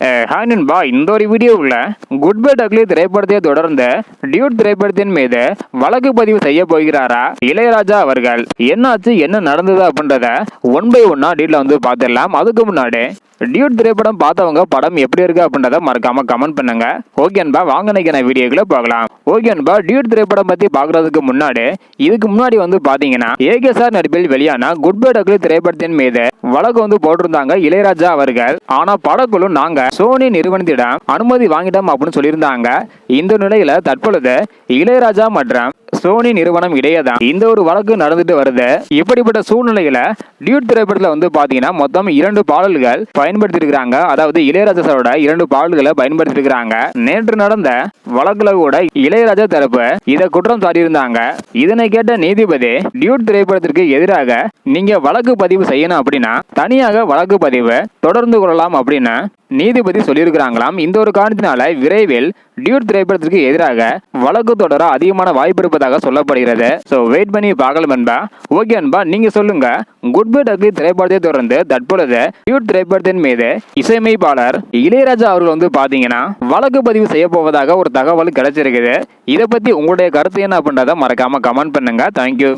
Hi நண்பா இந்த ஒரு வீடியோவில் குட் பை டக்லி திரைப்படத்தை தொடர்ந்து டியூட் திரைப்படத்தின் மீது வழக்கு பதிவு செய்ய போகிறாரா இளையராஜா அவர்கள் என்னாச்சு என்ன நடந்தது அப்படின்றத ஒன் பை ஒன்னா டீட்ல வந்து பார்த்துடலாம் அதுக்கு முன்னாடி டியூட் திரைப்படம் பார்த்தவங்க படம் எப்படி இருக்கு அப்படின்றத மறக்காம கமெண்ட் பண்ணுங்க ஓகேன்பா வாங்க நினைக்கிற வீடியோக்குள்ள பார்க்கலாம் ஓகே நண்பா டியூட் திரைப்படம் பத்தி பார்க்கறதுக்கு முன்னாடி இதுக்கு முன்னாடி வந்து பாத்தீங்கன்னா ஏகே சார் நடிப்பில் வெளியான குட் பை டக்லி திரைப்படத்தின் மீது வழக்கு வந்து போட்டிருந்தாங்க இளையராஜா அவர்கள். ஆனா படக்குழு நாங்க சோனி நிறுவனத்திடம் அனுமதி வாங்கிட்டோம் அப்படின்னு சொல்லியிருந்தாங்க. இந்த நிலையில தற்பொழுது இளையராஜா மற்றும் சோனி நிறுவனம் இடையே தான் இந்த ஒரு வழக்கு நடந்துட்டு வருது. இப்படிப்பட்ட சூழ்நிலையில டியூட் திரைப்படத்துல வந்து பாத்தீங்கன்னா மொத்தம் இரண்டு பாடல்கள் பயன்படுத்தியிருக்கிறாங்க. அதாவது இளையராஜா சாரோட இரண்டு பாடல்களை பயன்படுத்தியிருக்கிறாங்க. நேற்று நடந்த வழக்குல கூட இளையராஜா தரப்பு இதை குற்றம் சாட்டியிருந்தாங்க. இதனை கேட்ட நீதிபதி டியூட் திரைப்படத்திற்கு எதிராக நீங்க வழக்கு பதிவு செய்யணும் அப்படின்னா தனியாக வழக்கு பதிவு தொடர்ந்து கொள்ளலாம் அப்படின்னு நீதிபதி சொல்லியிருக்கிறாங்களாம். இந்த ஒரு காரணத்தினால விரைவில் டியூட் திரைப்படத்திற்கு எதிராக வழக்கு தொடர அதிகமான வாய்ப்பு இருப்பதாக சொல்லப்படுகிறது. ஸோ வெயிட் பண்ணி பார்க்கலாம் என்பா ஓகே அன்பா நீங்க சொல்லுங்க. குட் பை டக்லி திரைப்படத்தை தொடர்ந்து தற்பொழுது டியூட் திரைப்படத்தின் மீது இசையமைப்பாளர் இளையராஜா அவர்கள் வந்து பாத்தீங்கன்னா வழக்கு பதிவு செய்ய போவதாக ஒரு தகவல் கிடைச்சிருக்குது. இதை பத்தி உங்களுடைய கருத்து என்ன அப்படின்றத மறக்காம கமெண்ட் பண்ணுங்க. தேங்க்யூ